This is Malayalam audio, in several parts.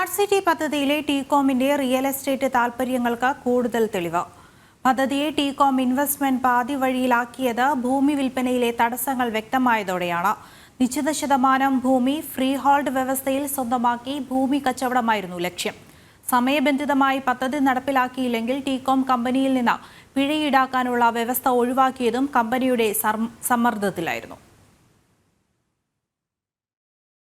സ്മാർട്ട് സിറ്റി പദ്ധതിയിലെ ടീകോമിന്റെ റിയൽ എസ്റ്റേറ്റ് താൽപര്യങ്ങൾക്ക് കൂടുതൽ തെളിവ്. പദ്ധതിയെ ടീകോം ഇൻവെസ്റ്റ്മെന്റ് പാതി വഴിയിലാക്കിയത് ഭൂമി വിൽപ്പനയിലെ തടസ്സങ്ങൾ വ്യക്തമായതോടെയാണ്. നിശ്ചിത ശതമാനം ഭൂമി ഫ്രീ ഹോൾഡ് വ്യവസ്ഥയിൽ സ്വന്തമാക്കി ഭൂമി കച്ചവടമായിരുന്നു ലക്ഷ്യം. സമയബന്ധിതമായി പദ്ധതി നടപ്പിലാക്കിയില്ലെങ്കിൽ ടീകോം കമ്പനിയിൽ നിന്ന് പിഴ ഈടാക്കാനുള്ള വ്യവസ്ഥ ഒഴിവാക്കിയതും കമ്പനിയുടെ സമ്മ- സമ്മർദ്ദത്തിലായിരുന്നു.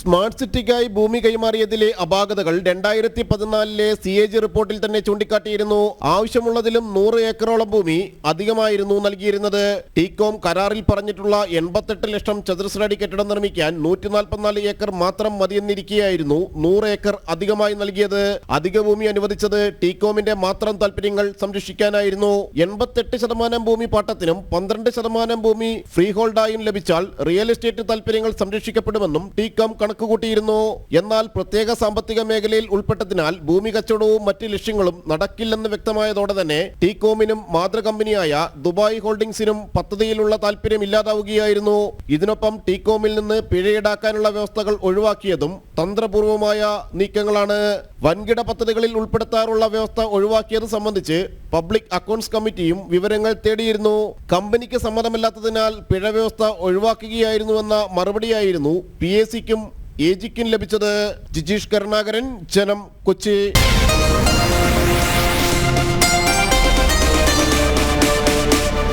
സ്മാർട്ട് സിറ്റിക്കായി ഭൂമി കൈമാറിയതിലെ അപാകതകൾ രണ്ടായിരത്തി പതിനാലിലെ സി എ ജി റിപ്പോർട്ടിൽ തന്നെ ചൂണ്ടിക്കാട്ടിയിരുന്നു. ആവശ്യമുള്ളതിലും നൂറ് ഏക്കറോളം ഭൂമി അധികമായിരുന്നു നൽകിയിരുന്നത്. ടീകോം കരാറിൽ പറഞ്ഞിട്ടുള്ള എൺപത്തെട്ട് ലക്ഷം ചതുരശ്രടി കെട്ടിടം നിർമ്മിക്കാൻ നൂറ്റി നാൽപ്പത്തിനാല് ഏക്കർ മാത്രം മതിയെന്നിരിക്കെയായിരുന്നു നൂറ് ഏക്കർ അധികമായി നൽകിയത്. അധിക ഭൂമി അനുവദിച്ചത് ടീകോമിന്റെ മാത്രം താല്പര്യങ്ങൾ സംരക്ഷിക്കാനായിരുന്നു. എൺപത്തെട്ട് ശതമാനം ഭൂമി പാട്ടത്തിനും പന്ത്രണ്ട് ശതമാനം ഭൂമി ഫ്രീ ഹോൾഡായും ലഭിച്ചാൽ റിയൽ എസ്റ്റേറ്റ് താല്പര്യങ്ങൾ സംരക്ഷിക്കപ്പെടുമെന്നും ടീകോം കണക്കുകൂട്ടിയിരുന്നു എന്നാൽ പ്രത്യേക സാമ്പത്തിക മേഖലയിൽ ഉൾപ്പെട്ടതിനാൽ ഭൂമി കച്ചവടവും മറ്റ് ലക്ഷ്യങ്ങളും നടക്കില്ലെന്ന് വ്യക്തമായതോടെ തന്നെ ടീകോമിനും മാതൃകമ്പനിയായ ദുബായ് ഹോൾഡിംഗ്സിനും പദ്ധതിയിലുള്ള താല്പര്യം ഇല്ലാതാവുകയായിരുന്നു. ഇതിനൊപ്പം ടീകോമിൽ നിന്ന് പിഴ ഈടാക്കാനുള്ള വ്യവസ്ഥകൾ ഒഴിവാക്കിയതും തന്ത്രപൂർവമായ നീക്കങ്ങളാണ്. വൻകിട പദ്ധതികളിൽ ഉൾപ്പെടുത്താറുള്ള വ്യവസ്ഥ ഒഴിവാക്കിയത് സംബന്ധിച്ച് പബ്ലിക് അക്കൗണ്ട്സ് കമ്മിറ്റിയും വിവരങ്ങൾ തേടിയിരുന്നു. കമ്പനിക്ക് സമ്മതമില്ലാത്തതിനാൽ പിഴ വ്യവസ്ഥ ഒഴിവാക്കുകയായിരുന്നുവെന്ന മറുപടിയായിരുന്നു പി എ സിക്കും എ ജിക്കും ലഭിച്ചത് ജിജീഷ് കരുണാകരൻ ജനം കൊച്ചി.